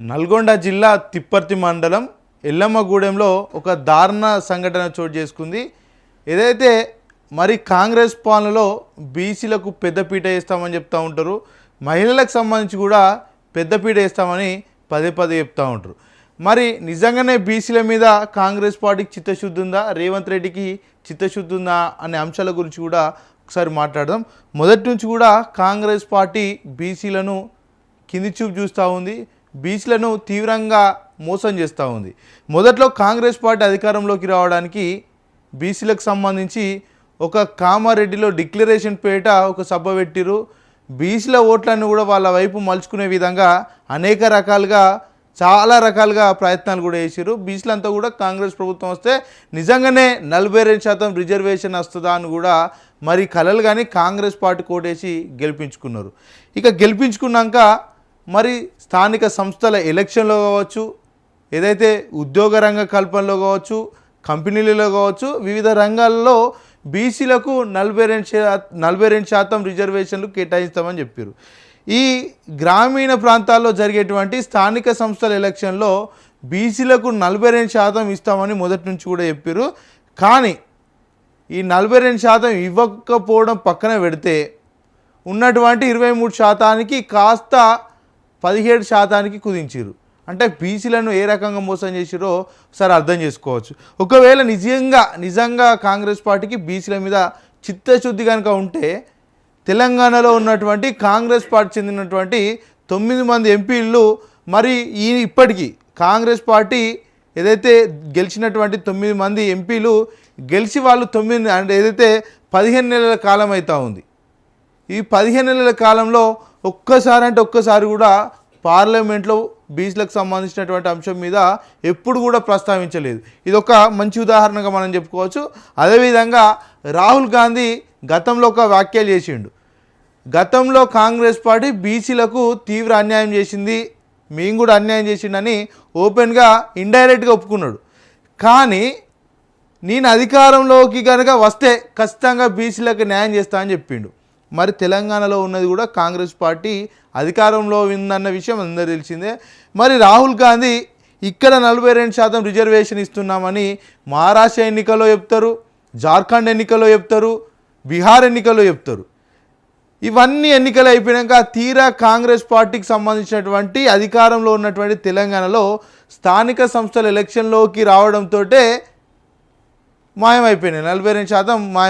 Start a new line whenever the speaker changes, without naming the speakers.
నల్గొండ జిల్లా తిప్పర్తి మండలం ఎల్లమ్మగూడెంలో ఒక దారుణ సంఘటన చోటు చేసుకుంది. ఏదైతే మరి కాంగ్రెస్ పాలనలో బీసీలకు పెద్దపీట వేస్తామని చెప్తూ ఉంటారు. మహిళలకు సంబంధించి కూడా పెద్దపీట వేస్తామని పదే పదే చెప్తూ ఉంటారు. మరి నిజంగానే బీసీల మీద కాంగ్రెస్ పార్టీకి చిత్తశుద్ధి ఉందా? రేవంత్ రెడ్డికి చిత్తశుద్ధి ఉందా? అనే అంశాల గురించి కూడా ఒకసారి మాట్లాడదాం. మొదటి నుంచి కూడా కాంగ్రెస్ పార్టీ బీసీలను కింది చూపు చూస్తూ ఉంది. బీచ్లను తీవ్రంగా మోసం చేస్తూ ఉంది. మొదట్లో కాంగ్రెస్ పార్టీ అధికారంలోకి రావడానికి బీసీలకు సంబంధించి ఒక కామారెడ్డిలో డిక్లరేషన్ పేట ఒక సభ పెట్టిరు బీసీల ఓట్లను కూడా వాళ్ళ వైపు మలుచుకునే విధంగా అనేక రకాలుగా చాలా రకాలుగా ప్రయత్నాలు కూడా చేశారు బీసీలంతా కూడా కాంగ్రెస్ ప్రభుత్వం వస్తే నిజంగానే నలభై రెండు శాతం రిజర్వేషన్ వస్తుందా అని కూడా మరి కలలు కానీ కాంగ్రెస్ పార్టీ కోటేసి గెలిపించుకున్నారు. ఇక గెలిపించుకున్నాక మరి స్థానిక సంస్థల ఎలక్షన్లో కావచ్చు ఏదైతే ఉద్యోగ రంగ కల్పనలో కావచ్చు కంపెనీలలో కావచ్చు వివిధ రంగాల్లో బీసీలకు నలభై రెండు శా నలభై రెండు శాతం రిజర్వేషన్లు కేటాయిస్తామని చెప్పారు ఈ గ్రామీణ ప్రాంతాల్లో జరిగేటువంటి స్థానిక సంస్థల ఎలక్షన్లో బీసీలకు నలభై రెండు శాతం ఇస్తామని మొదటి నుంచి కూడా చెప్పారు కానీ ఈ నలభై రెండు శాతం ఇవ్వకపోవడం పక్కన పెడితే ఉన్నటువంటి ఇరవై మూడు శాతానికి కాస్త పదిహేడు శాతానికి కుదించారు అంటే బీసీలను ఏ రకంగా మోసం చేసిరో ఒకసారి అర్థం చేసుకోవచ్చు. ఒకవేళ నిజంగా నిజంగా కాంగ్రెస్ పార్టీకి బీసీల మీద చిత్తశుద్ధి కనుక ఉంటే తెలంగాణలో ఉన్నటువంటి కాంగ్రెస్ పార్టీ చెందినటువంటి తొమ్మిది మంది ఎంపీలు మరి ఈ ఇప్పటికీ కాంగ్రెస్ పార్టీ ఏదైతే గెలిచినటువంటి తొమ్మిది మంది ఎంపీలు గెలిచి వాళ్ళు తొమ్మిది అంటే ఏదైతే పదిహేను నెలల కాలం అవుతూ ఉంది. ఈ పదిహేను నెలల కాలంలో ఒక్కసారి అంటే ఒక్కసారి కూడా పార్లమెంట్లో బీచ్లకు సంబంధించినటువంటి అంశం మీద ఎప్పుడు కూడా ప్రస్తావించలేదు. ఇది ఒక మంచి ఉదాహరణగా మనం చెప్పుకోవచ్చు. అదేవిధంగా రాహుల్ గాంధీ గతంలో ఒక వ్యాఖ్యలు చేసిండు. గతంలో కాంగ్రెస్ పార్టీ బీసీలకు తీవ్ర అన్యాయం చేసింది. మేము కూడా అన్యాయం చేసిండని ఓపెన్గా ఇండైరెక్ట్గా ఒప్పుకున్నాడు. కానీ నేను అధికారంలోకి కనుక వస్తే ఖచ్చితంగా బీసీలకు న్యాయం చేస్తా అని చెప్పిండు. మరి తెలంగాణలో ఉన్నది కూడా కాంగ్రెస్ పార్టీ అధికారంలో ఉందన్న విషయం అందరూ తెలిసిందే. మరి రాహుల్ గాంధీ ఇక్కడ నలభై రెండు శాతం రిజర్వేషన్ ఇస్తున్నామని మహారాష్ట్ర ఎన్నికల్లో చెప్తారు జార్ఖండ్ ఎన్నికల్లో చెప్తారు బీహార్ ఎన్నికల్లో చెప్తారు. ఇవన్నీ ఎన్నికలు అయిపోయాక తీరా కాంగ్రెస్ పార్టీకి సంబంధించినటువంటి అధికారంలో ఉన్నటువంటి తెలంగాణలో స్థానిక సంస్థల ఎలక్షన్లోకి రావడంతో మాయమైపోయినాయి. నలభై రెండు శాతం మాయం